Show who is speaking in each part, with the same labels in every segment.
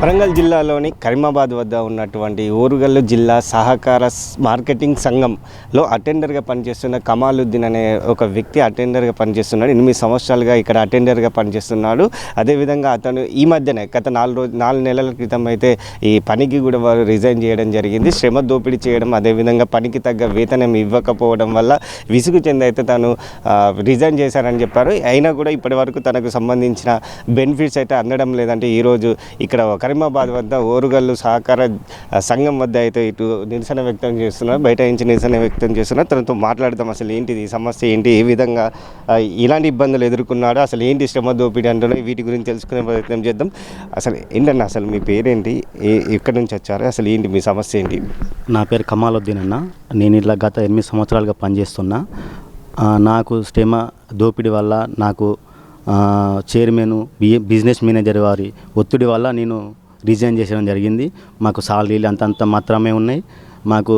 Speaker 1: వరంగల్ జిల్లాలోని కరీమాబాద్ వద్ద ఉన్నటువంటి ఓరుగల్లు జిల్లా సహకార మార్కెటింగ్ సంఘంలో అటెండర్గా పనిచేస్తున్న కమాలుద్దీన్ అనే ఒక వ్యక్తి అటెండర్గా పనిచేస్తున్నాడు. ఎనిమిది సంవత్సరాలుగా ఇక్కడ అటెండర్గా పనిచేస్తున్నాడు. అదేవిధంగా అతను ఈ మధ్యనే గత నాలుగు రోజు నాలుగు నెలల క్రితం అయితే ఈ పనికి కూడా వారు రిజైన్ చేయడం జరిగింది. శ్రమ దోపిడీ చేయడం అదేవిధంగా పనికి తగ్గ వేతనం ఇవ్వకపోవడం వల్ల విసుగు చెంది అయితే తను రిజైన్ చేశారని చెప్పారు. అయినా కూడా ఇప్పటి వరకు తనకు సంబంధించిన బెనిఫిట్స్ అయితే అందడం లేదంటే ఈరోజు ఇక్కడ ఒక కరీమాబాద్ వద్ద ఓరుగల్లు సహకార సంఘం వద్ద అయితే ఇటు నిరసన వ్యక్తం చేస్తున్నారు బయట నుంచి నిరసన వ్యక్తం చేస్తున్నారు. తనతో మాట్లాడదాం అసలు ఏంటిది ఈ సమస్య ఏంటి ఏ విధంగా ఇలాంటి ఇబ్బందులు ఎదుర్కొన్నాడు అసలు ఏంటి శ్రమ దోపిడీ అంటున్నాయి వీటి గురించి తెలుసుకునే ప్రయత్నం చేద్దాం. అసలు ఏంటన్న అసలు మీ పేరేంటి ఏ ఎక్కడి నుంచి వచ్చారు అసలు ఏంటి మీ సమస్య ఏంటి?
Speaker 2: నా పేరు కమాలుద్దీన్ అన్న నేను ఇట్లా గత ఎనిమిది సంవత్సరాలుగా పనిచేస్తున్నా. నాకు శ్రమ దోపిడీ వల్ల నాకు చైర్మన్ బిజినెస్ మేనేజర్ వారి ఒత్తిడి వల్ల నేను రిజైన్ చేసడం జరిగింది. మాకు సాలరీలు అంతంత మాత్రమే ఉన్నాయి. మాకు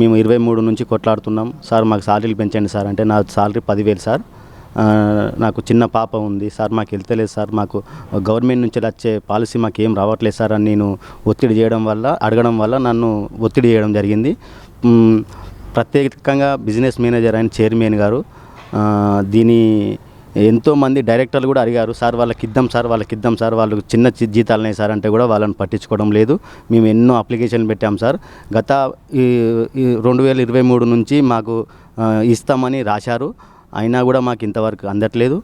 Speaker 2: మేము ఇరవై మూడు నుంచి కొట్లాడుతున్నాం. సార్ మాకు సాలరీలు పెంచండి సార్ అంటే నా సాలరీ పదివేలు సార్. నాకు చిన్న పాప ఉంది. సార్ మాకు వెళ్తలేదు సార్. మాకు గవర్నమెంట్ నుంచి వచ్చే పాలసీ మాకు ఏం రావట్లేదు సార్ అని నేను ఒత్తిడి చేయడం వల్ల అడగడం వల్ల నన్ను ఒత్తిడి చేయడం జరిగింది. ప్రత్యేకంగా బిజినెస్ మేనేజర్ అండ్ చైర్మన్ గారు దీని ఎంతోమంది డైరెక్టర్లు కూడా అడిగారు సార్ వాళ్ళకి ఇద్దాం సార్ వాళ్ళకి ఇద్దాం సార్ వాళ్ళు చిన్న చి- జీతాలనే సార్ అంటే కూడా వాళ్ళని పట్టించుకోవడం లేదు. మేము ఎన్నో అప్లికేషన్లు పెట్టాం సార్. గత ఈ రెండు వేల ఇరవై మూడు నుంచి మాకు ఇస్తామని రాశారు. అయినా కూడా మాకు ఇంతవరకు అందట్లేదు.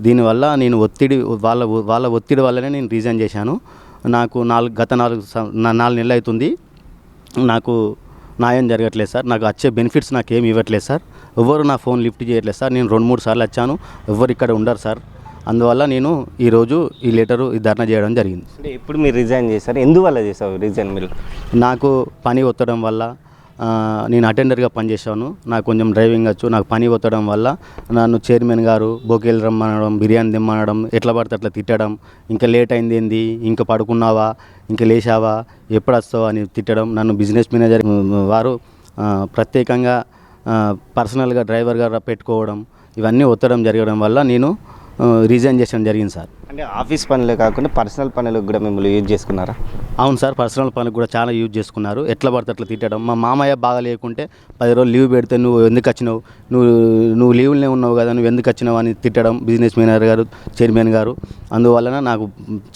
Speaker 2: దీనివల్ల నేను ఒత్తిడి వాళ్ళ వాళ్ళ ఒత్తిడి వల్లనే నేను రీజైన్ చేశాను. నాకు నాలుగు గత నాలుగు నాలుగు నెలలు అవుతుంది. నాకు న్యాయం జరగట్లేదు సార్. నాకు వచ్చే బెనిఫిట్స్ నాకు ఏమి ఇవ్వట్లేదు సార్. ఎవరు నా ఫోన్ లిఫ్ట్ చేయట్లేదు సార్ నేను రెండు మూడు సార్లు వచ్చాను ఎవరు ఇక్కడ ఉండరు సార్. అందువల్ల నేను ఈరోజు ఈ లెటరు ఈ ధర్నా చేయడం జరిగింది.
Speaker 1: అంటే ఎప్పుడు మీరు రిజైన్ చేశారు? ఎందువల్ల చేశారు రిజైన్ మీరు?
Speaker 2: నాకు పని ఒత్తడం వల్ల నేను అటెండర్గా పనిచేశాను నాకు కొంచెం డ్రైవింగ్ వచ్చు నాకు పని ఒత్తడం వల్ల నన్ను చైర్మన్ గారు బోకేలు రమ్మనడం బిర్యానీ తెమ్మనడం ఎట్లా పడితే అట్లా తిట్టడం ఇంకా లేట్ అయింది ఏంది ఇంకా పడుకున్నావా ఇంకా లేచావా ఎప్పుడు వస్తావా అని తిట్టడం నన్ను బిజినెస్ మేనేజర్ వారు ప్రత్యేకంగా పర్సనల్గా డ్రైవర్గా పెట్టుకోవడం ఇవన్నీ ఒత్తడం జరగడం వల్ల నేను రిజైన్ చేయడం జరిగింది సార్.
Speaker 1: అంటే ఆఫీస్ పనులే కాకుండా పర్సనల్ పనులకు కూడా మిమ్మల్ని యూజ్ చేసుకున్నారా?
Speaker 2: అవును సార్ పర్సనల్ పనికి కూడా చాలా యూజ్ చేసుకున్నారు. ఎట్లా పడితే అట్లా తిట్టడం. మా మామయ్య బాగా లేకుంటే పది రోజులు లీవ్ పెడితే నువ్వు ఎందుకు వచ్చినావు? నువ్వు నువ్వు లీవ్లనే ఉన్నావు కదా నువ్వు ఎందుకు వచ్చినావు అని తిట్టడం బిజినెస్ మేనేజర్ గారు చైర్మన్ గారు. అందువలన నాకు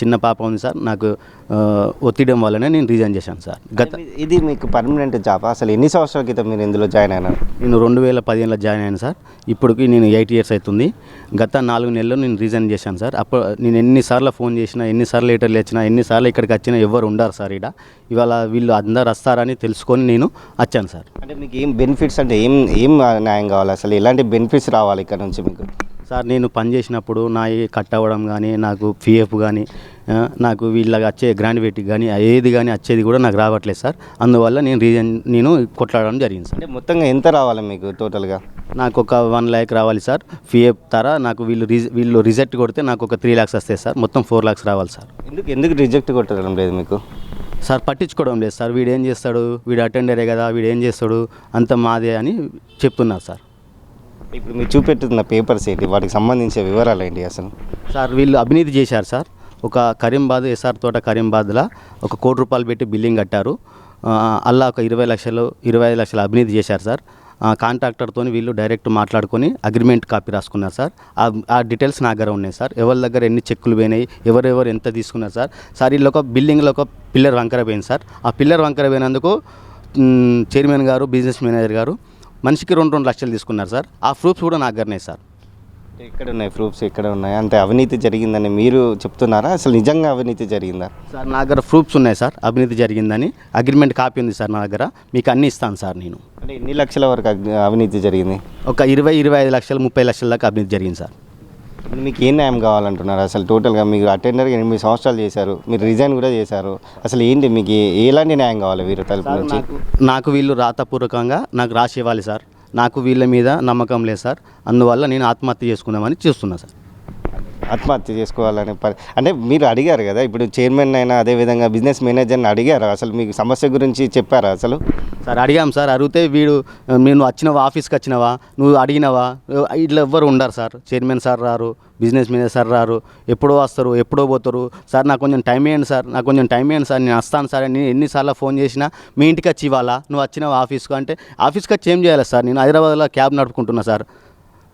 Speaker 2: చిన్న పాప ఉంది సార్. నాకు ఒత్తిడి వల్లనే నేను రిజైన్ చేశాను సార్. గత
Speaker 1: ఇది మీకు పర్మనెంట్ జాబ్ అసలు ఎన్ని సంవత్సరాల క్రితం మీరు ఇందులో జాయిన్ అయినారు?
Speaker 2: నేను రెండు వేల పదిహేనులో జాయిన్ అయ్యాను సార్. ఇప్పటికి నేను ఎయిట్ ఇయర్స్ అవుతుంది. గత నాలుగు నెలలు నేను రిజైన్ చేశాను సార్. అప్పుడు నేను ఎన్నిసార్లు ఫోన్ చేసినా ఎన్నిసార్లు లెటర్లు వచ్చినా ఎన్నిసార్లు ఇక్కడికి వచ్చినా ఎవరు ఉండరు సార్ ఇక్కడ ఇవాళ వీళ్ళు అందరు వస్తారని తెలుసుకొని నేను వచ్చాను సార్.
Speaker 1: అంటే మీకు ఏం బెనిఫిట్స్ అంటే ఏం ఏం న్యాయం కావాలి? అసలు ఎలాంటి బెనిఫిట్స్ రావాలి ఇక్కడ నుంచి మీకు?
Speaker 2: సార్ నేను పని చేసినప్పుడు నా కట్ అవ్వడం కానీ నాకు పిఎఫ్ కానీ నాకు వీళ్ళకి వచ్చే గ్రాండ్వేట్ కానీ ఏది కానీ వచ్చేది కూడా నాకు రావట్లేదు సార్. అందువల్ల నేను రీజన్ నేను కొట్లాడడం జరిగింది సార్.
Speaker 1: అంటే మొత్తంగా ఎంత రావాలి మీకు టోటల్గా?
Speaker 2: నాకు ఒక వన్ ల్యాక్ రావాలి సార్. పిఎఫ్ తర నాకు వీళ్ళు రిజ వీళ్ళు రిజెక్ట్ కొడితే నాకు ఒక త్రీ ల్యాక్స్ వస్తాయి సార్. మొత్తం ఫోర్ ల్యాక్స్ రావాలి సార్.
Speaker 1: ఎందుకు ఎందుకు రిజెక్ట్ కొట్టడం లేదు మీకు?
Speaker 2: సార్ పట్టించుకోవడం లేదు సార్. వీడు ఏం చేస్తాడు? వీడు అటెండరే కదా వీడు ఏం చేస్తాడు? అంత మాదే అని చెప్తున్నారు సార్.
Speaker 1: ఇప్పుడు మీరు చూపెట్టుతున్న పేపర్స్ ఏంటి? వాటికి సంబంధించిన వివరాలు ఏంటి అసలు?
Speaker 2: సార్ వీళ్ళు అవినీతి చేశారు సార్. ఒక కరీంబాద్ ఎస్ఆర్ తోట కరీంబాద్లో ఒక కోటి రూపాయలు పెట్టి బిల్డింగ్ కట్టారు. అలా అల్లా ఒక ఇరవై లక్షలు ఇరవై ఐదు లక్షల అవినీతి చేశారు సార్. కాంట్రాక్టర్తో వీళ్ళు డైరెక్ట్ మాట్లాడుకొని అగ్రిమెంట్ కాపీ రాసుకున్నారు సార్. ఆ- డీటెయిల్స్ నా దగ్గర ఉన్నాయి సార్. ఎవరి దగ్గర ఎన్ని చెక్కులు పోయినాయి ఎవరెవరు ఎంత తీసుకున్నారు సార్. సార్ వీళ్ళు ఒక బిల్డింగ్లో ఒక పిల్లర్ వంకర పోయింది సార్. ఆ పిల్లర్ వంకర పోయినందుకు చైర్మన్ గారు బిజినెస్ మేనేజర్ గారు మనిషికి రెండు రెండు లక్షలు తీసుకున్నారు సార్. ఆ ప్రూఫ్స్ కూడా నా దగ్గరనే సార్.
Speaker 1: ఎక్కడ ఉన్నాయి ప్రూఫ్స్? ఎక్కడ ఉన్నాయి అంతే అవినీతి జరిగిందని మీరు చెప్తున్నారా? అసలు నిజంగా అవినీతి జరిగిందా?
Speaker 2: సార్ నా దగ్గర ప్రూఫ్స్ ఉన్నాయి సార్ అవినీతి జరిగిందని. అగ్రిమెంట్ కాపీ ఉంది సార్ నా దగ్గర. మీకు అన్ని ఇస్తాను సార్ నేను.
Speaker 1: అంటే ఎన్ని లక్షల వరకు అవినీతి జరిగింది?
Speaker 2: ఒక ఇరవై ఇరవై ఐదు లక్షలు ముప్పై లక్షల దాకా అవినీతి జరిగింది సార్.
Speaker 1: ఇప్పుడు మీకు ఏం న్యాయం కావాలంటున్నారు? అసలు టోటల్గా మీరు అటెండర్గా ఎనిమిది సంవత్సరాలు చేశారు మీరు రిజైన్ కూడా చేశారు. అసలు ఏంటి మీకు ఎలాంటి న్యాయం కావాలి వీరు తరపు నుంచి?
Speaker 2: నాకు వీళ్ళు రాతపూర్వకంగా నాకు రాసి ఇవ్వాలి సార్. నాకు వీళ్ళ మీద నమ్మకం లేదు సార్. అందువల్ల నేను ఆత్మహత్య చేసుకుందామని చూస్తున్నా సార్.
Speaker 1: ఆత్మహత్య చేసుకోవాలని అంటే మీరు అడిగారు కదా ఇప్పుడు చైర్మన్ అయినా అదేవిధంగా బిజినెస్ మేనేజర్ని అడిగారు. అసలు మీకు సమస్య గురించి చెప్పారా అసలు?
Speaker 2: సార్ అడిగాం సార్. అడిగితే వీడు నేను నువ్వు వచ్చినవా? ఆఫీస్కి వచ్చినవా? నువ్వు అడిగినవా? ఇట్లా ఎవ్వరు ఉండరు సార్. చైర్మన్ సార్ రారు బిజినెస్ మేనేజర్ సార్ రారు. ఎప్పుడో వస్తారు ఎప్పుడో పోతారు. సార్ నాకు కొంచెం టైం ఇవ్వండి సార్. నాకు కొంచెం టైం ఇవ్వండి సార్. నేను వస్తాను సార్. నేను ఎన్నిసార్లు ఫోన్ చేసినా మీ ఇంటికి వచ్చి ఇవ్వాలా? నువ్వు వచ్చినావు ఆఫీస్కు? అంటే ఆఫీస్కి వచ్చి ఏం చేయాలి సార్? నేను హైదరాబాద్లో క్యాబ్ నడుపుకుంటున్నా సార్.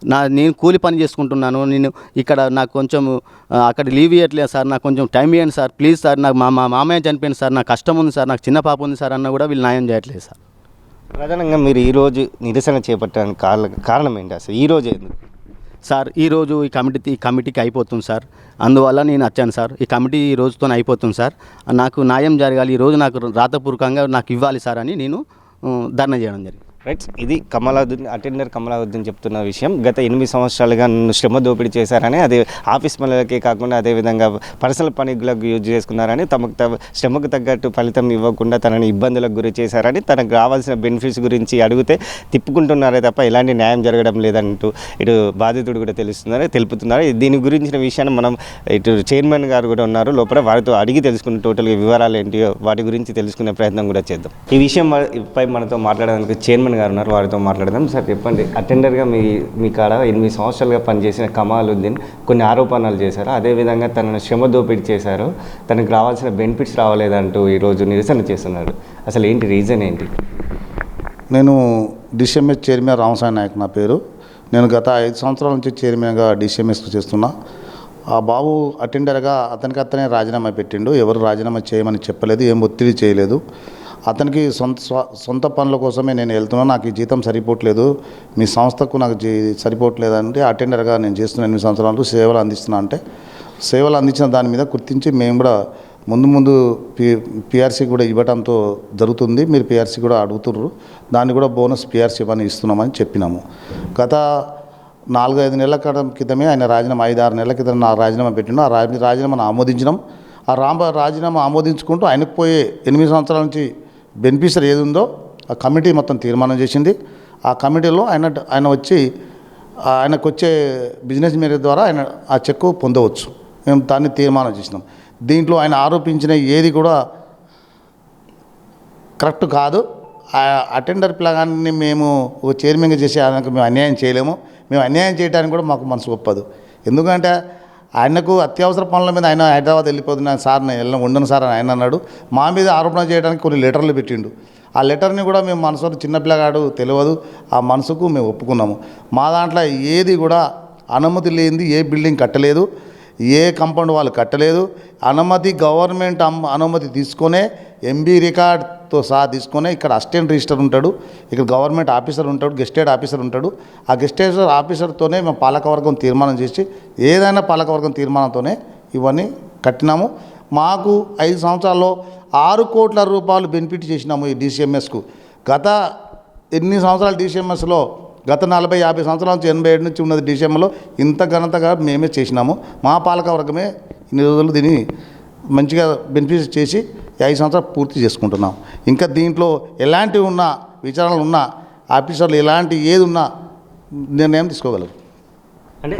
Speaker 2: నా నేను కూలి పని చేసుకుంటున్నాను నేను ఇక్కడ నాకు కొంచెం అక్కడ లీవ్ ఇవ్వట్లేదు సార్ నాకు కొంచెం టైం ఇవ్వండి సార్ ప్లీజ్ సార్ నాకు మా మా మామయ్య చనిపోయింది సార్ నాకు కష్టం ఉంది సార్ నాకు చిన్న పాప ఉంది సార్ అన్న కూడా వీళ్ళు న్యాయం చేయట్లేదు సార్.
Speaker 1: ప్రధానంగా మీరు ఈరోజు నిరసన చేపట్టడానికి కారణ కారణం ఏంటి అసలు? ఈ రోజు ఎందుకు?
Speaker 2: సార్ ఈరోజు ఈ కమిటీ ఈ కమిటీకి అయిపోతుంది సార్. అందువల్ల నేను వచ్చాను సార్. ఈ కమిటీ ఈ రోజుతో అయిపోతుంది సార్. నాకు న్యాయం జరగాలి ఈ రోజు నాకు రాతపూర్వకంగా నాకు ఇవ్వాలి సార్ అని నేను ధర్నా చేయడం జరిగింది.
Speaker 1: రైట్ ఇది కమలాదుద్దీన్ అటెండర్ కమలాదుద్దీన్ చెప్తున్న విషయం. గత ఎనిమిది సంవత్సరాలుగా నన్ను శ్రమ దోపిడీ చేశారని అదే ఆఫీస్ పనులకే కాకుండా అదేవిధంగా పర్సనల్ పనులకు యూజ్ చేసుకున్నారని తమకు శ్రమకు తగ్గట్టు ఫలితం ఇవ్వకుండా తనని ఇబ్బందులకు గురి చేశారని తనకు రావాల్సిన బెనిఫిట్స్ గురించి అడిగితే తిప్పుకుంటున్నారే తప్ప ఎలాంటి న్యాయం జరగడం లేదంటూ ఇటు బాధితుడు కూడా తెలుస్తున్నారు తెలుపుతున్నారు. దీని గురించిన విషయాన్ని మనం ఇటు చైర్మన్ గారు కూడా ఉన్నారు. లోపల వారితో అడిగి తెలుసుకున్న టోటల్గా వివరాలు ఏంటియో వాటి గురించి తెలుసుకునే ప్రయత్నం కూడా చేద్దాం. ఈ విషయం పై మనతో మాట్లాడడానికి చైర్మన్ గారు ఉన్నారు వారితో మాట్లాడదాం. సార్ చెప్పండి అటెండర్గా మీ మీ కాడ ఎనిమిది సంవత్సరాలుగా పనిచేసిన కమాలుద్దీన్ కొన్ని ఆరోపణలు చేశారు. అదేవిధంగా తనను శ్రమ దోపిడీ చేశారు. తనకు రావాల్సిన బెనిఫిట్స్ రావలేదంటూ ఈరోజు నిరసన చేస్తున్నాడు అసలు ఏంటి రీజన్ ఏంటి?
Speaker 3: నేను డిసిఎంఎస్ చైర్మన్ రామసాయి నాయక్ నా పేరు. నేను గత ఐదు సంవత్సరాల నుంచి చైర్మన్గా డిసిఎంఎస్ చేస్తున్నా. ఆ బాబు అటెండర్గా అతనికి అతనే రాజీనామా పెట్టిండు. ఎవరు రాజీనామా చేయమని చెప్పలేదు ఏం ఒత్తిడి చేయలేదు. అతనికి సొంత సొంత పనుల కోసమే నేను వెళ్తున్నాను నాకు ఈ జీతం సరిపోవట్లేదు మీ సంస్థకు నాకు జీ సరిపోవట్లేదు అంటే అటెండర్గా నేను చేస్తున్న ఎనిమిది సంవత్సరాలు సేవలు అందిస్తున్నా అంటే సేవలు అందించిన దాని మీద గుర్తించి మేము కూడా ముందు ముందు పి పిఆర్సీ కూడా ఇవ్వడంతో జరుగుతుంది మీరు పిఆర్సీ కూడా అడుగుతుర్రు దాన్ని కూడా బోనస్ పిఆర్సీ ఇవ్వని ఇస్తున్నామని చెప్పినాము. గత నాలుగైదు నెలల క్రితం క్రితమే ఆయన రాజీనామా ఐదు ఆరు నెలల క్రితం నా రాజీనామా పెట్టిన ఆ రాజీనామాను ఆమోదించినాం. ఆ రామ రాజీనామా ఆమోదించుకుంటూ ఆయనకు పోయే ఎనిమిది సంవత్సరాల నుంచి బెనిఫిషరీ ఏది ఉందో ఆ కమిటీ మొత్తం తీర్మానం చేసింది. ఆ కమిటీలో ఆయన ఆయన వచ్చి ఆయనకు వచ్చే బిజినెస్ మేనేజర్ ద్వారా ఆయన ఆ చెక్కు పొందవచ్చు. మేము దాన్ని తీర్మానం చేసినాం. దీంట్లో ఆయన ఆరోపించిన ఏది కూడా కరెక్ట్ కాదు. ఆ అటెండర్ ప్లాన్ని మేము ఒక చైర్మన్గా చేసి ఆయనకు మేము అన్యాయం చేయలేము. మేము అన్యాయం చేయడానికి కూడా మాకు మనసు ఒప్పదు. ఎందుకంటే ఆయనకు అత్యవసర పనుల మీద ఆయన హైదరాబాద్ వెళ్ళిపోతున్నాను సార్ నేను వెళ్ళిన ఉండను సార్ అని ఆయన అన్నాడు. మా మీద ఆరోపణ చేయడానికి కొన్ని లెటర్లు పెట్టిండు. ఆ లెటర్ని కూడా మేము మనసులో చిన్నపిల్లగాడు తెలియదు. ఆ మనసుకు మేము ఒప్పుకున్నాము. మా దాంట్లో ఏది కూడా అనుమతి లేనిది ఏ బిల్డింగ్ కట్టలేదు ఏ కంపౌండ్ వాళ్ళు కట్టలేదు. అనుమతి గవర్నమెంట్ అనుమతి తీసుకునే ఎంబీ రికార్డ్ తో సహా తీసుకొని ఇక్కడ అసిస్టెంట్ రిజిస్టర్ ఉంటాడు ఇక్కడ గవర్నమెంట్ ఆఫీసర్ ఉంటాడు గెస్టెడ్ ఆఫీసర్ ఉంటాడు. ఆ గెస్టెడ్ ఆఫీసర్తోనే మేము పాలకవర్గం తీర్మానం చేసి ఏదైనా పాలకవర్గం తీర్మానంతోనే ఇవన్నీ కట్టినాము. మాకు ఐదు సంవత్సరాల్లో ఆరు కోట్ల రూపాయలు బెనిఫిట్ చేసినాము ఈ డీసీఎంఎస్కు గత ఎన్ని సంవత్సరాలు డీసీఎంఎస్లో గత నలభై యాభై సంవత్సరాల నుంచి ఎనభై ఏడు నుంచి ఉన్నది డిసెంబర్లో ఇంత ఘనతగా మేమే చేసినాము. మా పాలకవర్గమే ఇన్ని రోజులు దీన్ని మంచిగా బెనిఫిట్ చేసి ఐదు సంవత్సరాలు పూర్తి చేసుకుంటున్నాం. ఇంకా దీంట్లో ఎలాంటివి ఉన్నా విచారణలు ఉన్నా ఆఫీసర్లు ఎలాంటి ఏది ఉన్నా నిర్ణయం తీసుకోగలరు.
Speaker 1: అంటే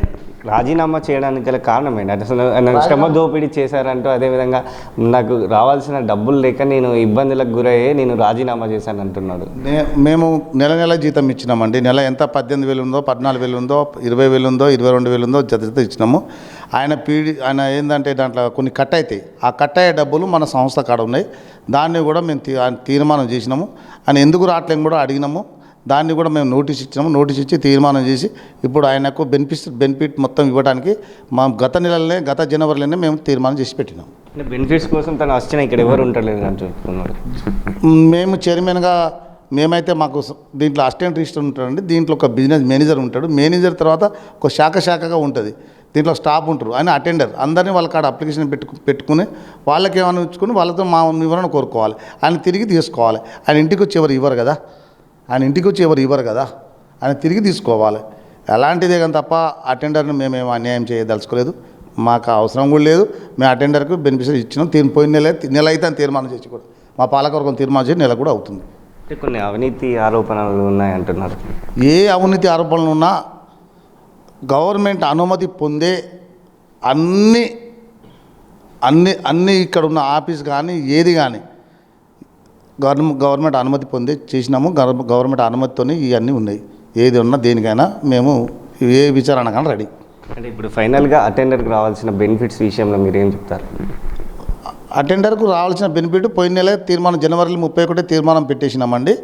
Speaker 1: రాజీనామా చేయడానికి గల కారణం ఏంటి? అంటే అసలు నన్ను శ్రమ దోపిడీ చేశారంటూ అదేవిధంగా నాకు రావాల్సిన డబ్బులు లేక నేను ఇబ్బందులకు గురయ్యే నేను రాజీనామా చేశాను అంటున్నాడు.
Speaker 3: నే- మేము నెల నెల జీతం ఇచ్చినామండి. నెల ఎంత? పద్దెనిమిది వేలు ఉందో పద్నాలుగు వేలు ఉందో ఇరవై వేలు ఉందో ఇరవై రెండు వేలు ఉందో జత జత ఇచ్చినాము. ఆయన పీడి ఆయన ఏంటంటే దాంట్లో కొన్ని కట్ అవుతాయి. ఆ కట్ అయ్యే డబ్బులు మన సంస్థ కాడ ఉన్నాయి. దాన్ని కూడా మేము తీర్మానం చేసినాము. ఆయన ఎందుకు రావట్లేని కూడా అడిగినాము. దాన్ని కూడా మేము నోటీస్ ఇచ్చినాము. నోటీస్ ఇచ్చి తీర్మానం చేసి ఇప్పుడు ఆయనకు బెనిఫిట్ బెనిఫిట్ మొత్తం ఇవ్వడానికి మా గత నెలలోనే గత జనవరిలోనే మేము తీర్మానం చేసి పెట్టినాం.
Speaker 1: బెనిఫిట్స్ కోసం తను వచ్చిన ఇక్కడ ఎవరు ఉంటలేదు అని చెప్తున్నాడు
Speaker 3: మేము చైర్మన్గా మేమైతే మాకు దీంట్లో అసిస్టెంట్ రిజిస్టర్ ఉంటాడండి. దీంట్లో ఒక బిజినెస్ మేనేజర్ ఉంటాడు. మేనేజర్ తర్వాత ఒక శాఖ శాఖగా ఉంటుంది. దీంట్లో స్టాఫ్ ఉంటారు. ఆయన అటెండర్. అందరినీ వాళ్ళ కాడ అప్లికేషన్ పెట్టుకు పెట్టుకుని వాళ్ళకి ఏమైనా ఇచ్చుకుని వాళ్ళతో మా వివరణ కోరుకోవాలి. ఆయన తిరిగి తీసుకోవాలి. ఆయన ఇంటికి వచ్చి ఎవరు ఇవ్వరు కదా. ఆయన ఇంటికి వచ్చి ఎవరు ఇవ్వరు కదా. ఆయన తిరిగి తీసుకోవాలి. అలాంటిదే కానీ తప్ప అటెండర్ని మేమేం అన్యాయం చేయదలుచుకోలేదు. మాకు అవసరం కూడా లేదు. మేము అటెండర్కి బెనిఫిషరీ ఇచ్చినాం. తీరు పోయిన నెల నెల అయితే అని తీర్మానం చేసి కూడా మా పాలకవర్గం తీర్మానం చేసి నెల కూడా అవుతుంది.
Speaker 1: కొన్ని అవినీతి ఆరోపణలు ఉన్నాయి అంటున్నారు
Speaker 3: ఏ అవినీతి ఆరోపణలు ఉన్నా గవర్నమెంట్ అనుమతి పొందే అన్ని అన్ని అన్ని ఇక్కడ ఉన్న ఆఫీస్ కానీ ఏది కానీ గవర్నమెంట్ గవర్నమెంట్ అనుమతి పొంది చేసినాము. గవర్న- గవర్నమెంట్ అనుమతితోనే ఇవన్నీ ఉన్నాయి. ఏది ఉన్నా దేనికైనా మేము ఏ విచారణకైనా రెడీ.
Speaker 1: అంటే ఇప్పుడు ఫైనల్గా అటెండర్కి రావాల్సిన బెనిఫిట్స్ విషయంలో మీరు ఏం చెప్తారు?
Speaker 3: అటెండర్కు రావాల్సిన బెనిఫిట్ పోయిన నెల తీర్మానం జనవరి ముప్పై ఒకటి తీర్మానం పెట్టేసినామండి.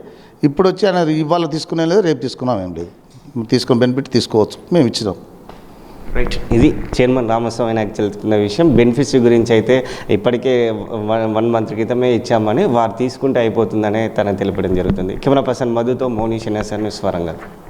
Speaker 3: ఇప్పుడు వచ్చి ఆయన ఇవాళ తీసుకునే లేదు రేపు తీసుకున్నాం ఏం లేదు తీసుకున్న బెనిఫిట్ తీసుకోవచ్చు. మేము ఇచ్చినాం.
Speaker 1: రైట్ ఇది చైర్మన్ రామస్వామి నాకు తెలుసుకున్న విషయం. బెనిఫిట్స్ గురించి అయితే ఇప్పటికే వన్ వన్ మంత్ క్రితమే ఇచ్చామని వారు తీసుకుంటే అయిపోతుందనే తన తెలపడం జరుగుతుంది. Camera person మధుతో Moni శనివాసన్ స్వరంగా